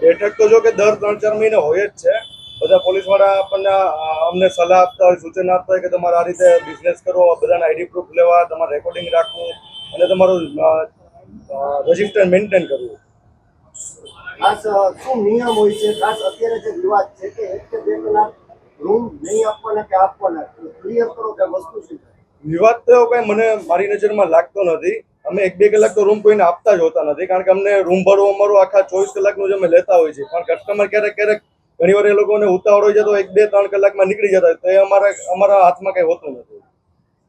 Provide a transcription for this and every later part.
બેઠક તો જો કે દર ત્રણ ચાર મહિને હોય જ છે. બધા પોલીસવાળા આપણને અમને સલાહ આપતા હોય સૂચન આપતા હોય કે તમારે આ રીતે બિઝનેસ કરવો બધાના આઈડી પ્રૂફ લેવા તમારે રેકોર્ડિંગ રાખવું અને તમારું રજિસ્ટર મેન્ટેન કરવું. ખાસ શું નિયમ હોય છે? ખાસ અત્યારે જે વિવાદ છે કે એક કે બે કલાક રૂમ નહીં આપવાના કે આપવાના? ક્લિયર કરો કે વસ્તુ શું વિવાદ તો કઈ મને મારી નજરમાં લાગતો નથી. અમે એક બે કલાક તો રૂમ કોઈને આપતા જ હોતા નથી કારણ કે અમને રૂમ ભાડું અમારું આખા ચોવીસ કલાકનું જ અમે લેતા હોય છે. પણ કસ્ટમર ક્યારેક ક્યારેક ઘણી વાર એ લોકોને ઉતાવળ હોય છે તો એક બે ત્રણ કલાકમાં નીકળી જતા હોય તો એ અમારા અમારા હાથમાં કઈ હોતું નથી.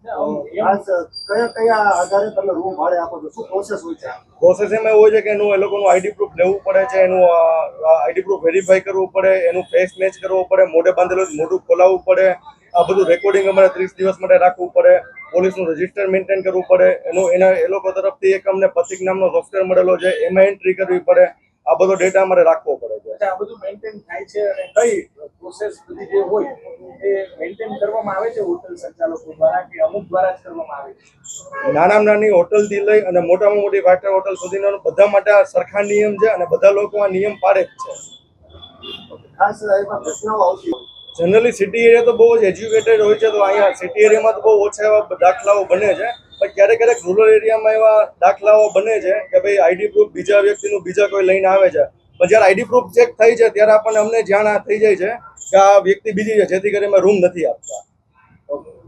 કયા કયા આધારે તમે રૂમ ભાડે આપો છો? પ્રોસેસ હોય છે પ્રોસેસ એમાં એવું હોય છે કે એનું એ લોકોનું આઈડી પ્રૂફ લેવું પડે છે એનું આઈડી પ્રૂફ વેરીફાઈ કરવું પડે એનું ફેસ મેચ કરવું પડે મોઢે બાંધેલું મોઢું ખોલાવવું પડે આ બધું રેકોર્ડિંગ અમારે ત્રીસ દિવસ માટે રાખવું પડે. પોલીસનું રજિસ્ટર મેન્ટેન કરવું પડે. એનું એના એ લોકો તરફથી એક અમને પથિક નામનો સોફ્ટવેર મળેલો છે એમાં એન્ટ્રી કરવી પડે. આ બધો ડેટા અમારે રાખવો પડે છે. આ બધું મેન્ટેન થાય છે અને કઈ પ્રોસેસ બધી જે હોય એ મેન્ટેન કરવામાં આવે છે હોટલ સંચાલકો દ્વારા કે અમુક દ્વારા જ કરવામાં આવે છે? નાનામાં નાની હોટલથી લઈ અને મોટામાં મોટી ફાઇવ સ્ટાર હોટલ સુધીનો બધા માટે આ સરખા નિયમ છે અને બધા લોકો આ નિયમ પાડે જ છે. ખાસ એમાં ઘટનાઓ આવતી જનરલી સિટી એરિયા તો બહુ જ એજ્યુકેટેડ હોય છે, તો અહીંયા સિટી એરિયામાં તો બહુ ઓછા એવા દાખલાઓ બને છે. પણ ક્યારેક ક્યારેક રૂરલ એરિયામાં એવા દાખલાઓ બને છે કે ભાઈ આઈડી પ્રૂફ બીજા વ્યક્તિનું બીજા કોઈ લઈને આવે છે. પણ જ્યારે આઈડી પ્રૂફ ચેક થઈ છે, ત્યારે આપણને અમને જાણ થઈ જાય છે કે આ વ્યક્તિ બીજી છે, જેથી કરીને રૂમ નથી આપતા.